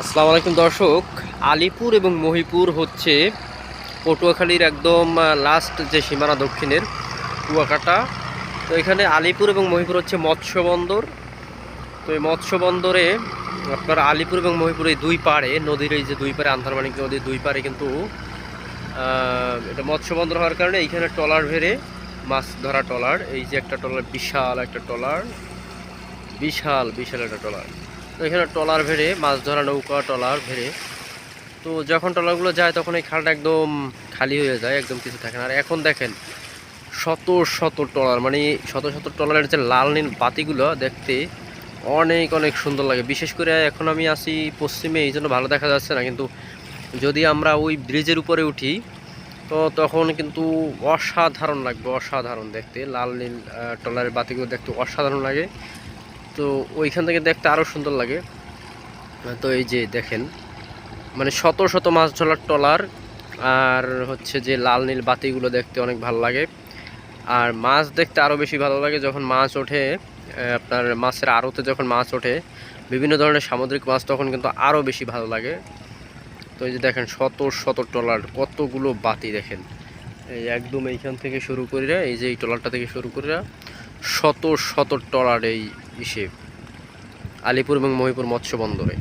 আসসালামু আলাইকুম দর্শক। আলিপুর এবং মহিপুর হচ্ছে পটুয়াখালীর একদম লাস্ট যে সীমানা দক্ষিণের কুয়াকাটা। তো এখানে আলিপুর এবং মহিপুর হচ্ছে মৎস্য বন্দর তো এই মৎস্য বন্দরে আপনার আলিপুর এবং মহিপুর এই দুই পাড়ে, নদীর এই যে দুই পাড়ে, আন্ধারমানিক নদীর দুই পাড়ে কিন্তু এটা মৎস্য বন্দর হওয়ার কারণে এইখানে ট্রলার ভেড়ে মাছ ধরা ট্রলার। এই যে একটা ট্রলার, বিশাল একটা ট্রলার। বিশাল বিশাল একটা ট্রলার। এখানে ট্রলার ভেড়ে মাছ ধরা নৌকা ট্রলার ভেড়ে। তো যখন ট্রলারগুলো যায় তখন এই খালটা একদম খালি হয়ে যায় একদম কিছু থাকে না। আর এখন দেখেন শত শত ট্রলার মানে শত শত ট্রলারের যে লাল নীল বাতিগুলো দেখতে অনেক অনেক সুন্দর লাগে। বিশেষ করে এখন আমি আসি পশ্চিমে এই জন্য ভালো দেখা যাচ্ছে না। কিন্তু যদি আমরা ওই ব্রিজের উপরে উঠি তো তখন কিন্তু অসাধারণ লাগবে অসাধারণ দেখতে। লাল নীল আহ, ট্রলারের বাতিগুলো দেখতে অসাধারণ লাগে। তো ওইখান থেকে দেখতে আরও সুন্দর লাগে। তো এই যে দেখেন মানে শত শত মাছ ধরার ট্রলার আর হচ্ছে যে লাল নীল বাতিগুলো দেখতে অনেক ভালো লাগে। আর মাছ দেখতে আরও বেশি ভালো লাগে যখন মাছ ওঠে আপনার মাছের আড়তে যখন মাছ ওঠে, বিভিন্ন ধরনের সামুদ্রিক মাছ তখন কিন্তু আরও বেশি ভালো লাগে। তো এই যে দেখেন, শত শত ট্রলার, কতগুলো বাতি দেখেন। এই একদম এইখান থেকে শুরু করে এই যে এই ট্রলারটা থেকে শুরু করে শত শত ট্রলার এই হিসেব আলিপুর এবং মহিপুর মৎস্য বন্দরে।